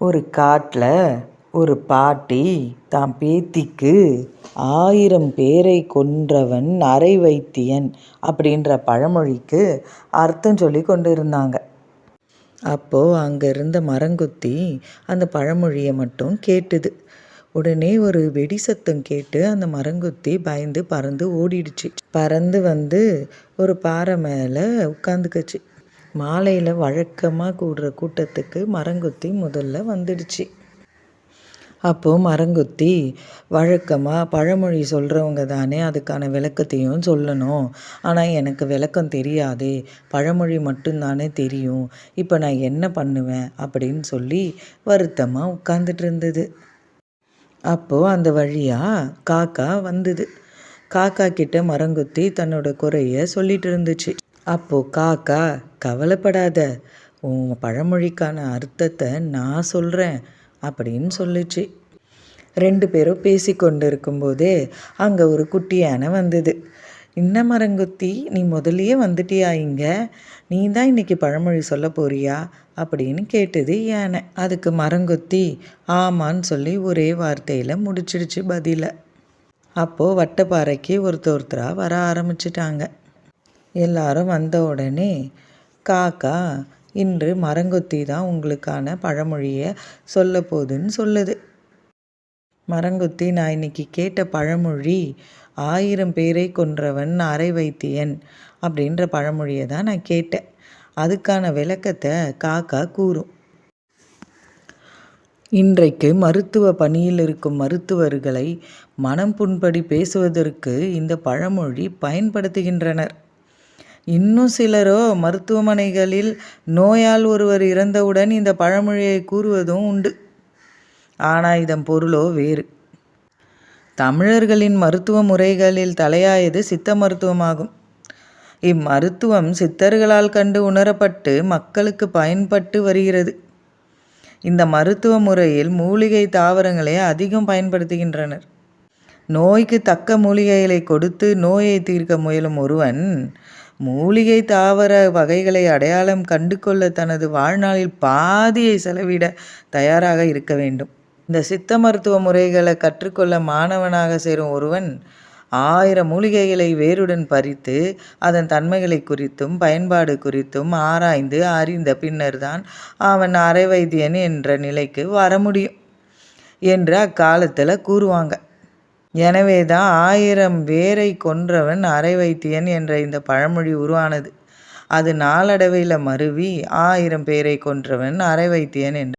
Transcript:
ஒரு காட்டில் ஒரு பாட்டி தான் பேத்திக்கு ஆயிரம் பேரை கொன்றவன் அரை வைத்தியன் அப்படின்ற பழமொழிக்கு அர்த்தம் சொல்லி கொண்டு இருந்தாங்க அப்போது அங்கே இருந்த மரங்கொத்தி அந்த பழமொழியை மட்டும் கேட்டுது. உடனே ஒரு வெடி சத்தம் கேட்டு அந்த மரங்கொத்தி பயந்து பறந்து ஓடிடுச்சு. பறந்து வந்து ஒரு பாறை மேலே உட்காந்துக்குச்சு. மாலையில் வழக்கமாக கூடுற கூட்டத்துக்கு மரங்கொத்தி முதல்ல வந்துடுச்சு. அப்போது மரங்கொத்தி வழக்கமாக பழமொழி சொல்கிறவங்க தானே அதுக்கான விளக்கத்தையும் சொல்லணும். ஆனால் எனக்கு விளக்கம் தெரியாதே பழமொழி மட்டும்தானே தெரியும். இப்போ நான் என்ன பண்ணுவேன்? அப்படின்னு சொல்லி வருத்தமாக உட்காந்துட்டு இருந்தது. அப்போது அந்த வழியாக காக்கா வந்தது. காக்கா கிட்ட மரங்கொத்தி தன்னோட குறைய சொல்லிட்டு இருந்துச்சு. அப்போது காக்கா கவலைப்படாத உன் பழமொழிக்கான அர்த்தத்தை நான் சொல்கிறேன் அப்படின்னு சொல்லிச்சு. ரெண்டு பேரும் பேசி கொண்டு இருக்கும்போதே அங்கே ஒரு குட்டி யானை வந்தது. இன்ன மரங்கொத்தி நீ முதலியே வந்துட்டியா இங்கே? நீ தான் இன்றைக்கி பழமொழி சொல்ல போறியா? அப்படின்னு கேட்டது யானை. அதுக்கு மரங்கொத்தி ஆமான்னு சொல்லி ஒரே வார்த்தையில் முடிச்சிடுச்சு பதிலை. அப்போது வட்டப்பாறைக்கு ஒருத்தர் ஒருத்தராக வர ஆரம்பிச்சிட்டாங்க. எல்லாரும் வந்த உடனே காக்கா இன்று மரங்கொத்தி தான் உங்களுக்கான பழமொழியை சொல்ல போகுதுன்னு சொல்லுது. மரங்கொத்தி நான் இன்னைக்கு கேட்ட பழமொழி ஆயிரம் பேரை கொன்றவன் அரை வைத்தியன் அப்படின்ற பழமொழியை தான் நான் கேட்டேன். அதுக்கான விளக்கத்தை காக்கா கூறும். இன்றைக்கு மருத்துவ பணியில் இருக்கும் மருத்துவர்களை மனம் புண்படி பேசுவதற்கு இந்த பழமொழி பயன்படுத்துகின்றனர். இன்னும் சிலரோ மருத்துவமனைகளில் நோயால் ஒருவர் இறந்தவுடன் இந்த பழமொழியை கூறுவதும் உண்டு. ஆனால் இதன் பொருளோ வேறு. தமிழர்களின் மருத்துவ முறைகளில் தலையாயது சித்த மருத்துவமாகும். இம்மருத்துவம் சித்தர்களால் கண்டு உணரப்பட்டு மக்களுக்கு பயன்பட்டு வருகிறது. இந்த மருத்துவ முறையில் மூலிகை தாவரங்களை அதிகம் பயன்படுத்துகின்றனர். நோய்க்கு தக்க மூலிகைகளை கொடுத்து நோயை தீர்க்க முயலும் ஒருவன் மூலிகை தாவர வகைகளை அடையாளம் கண்டு கொள்ள தனது வாழ்நாளில் பாதியை செலவிட தயாராக இருக்க வேண்டும். இந்த சித்த மருத்துவ முறைகளை கற்றுக்கொள்ள மாணவனாக சேரும் ஒருவன் ஆயிரம் மூலிகைகளை வேருடன் பறித்து அதன் தன்மைகளை குறித்தும் பயன்பாடு குறித்தும் ஆராய்ந்து அறிந்த பின்னர்தான் அவன் அரை வைத்தியன் என்ற நிலைக்கு வர முடியும் என்று அக்காலத்தில் கூறுவாங்க. எனவே தான் ஆயிரம் வேரை கொன்றவன் அரை வைத்தியன் என்ற இந்த பழமொழி உருவானது. அது நாளடைவில் மருவி ஆயிரம் பேரை கொன்றவன் அரை வைத்தியன் என்று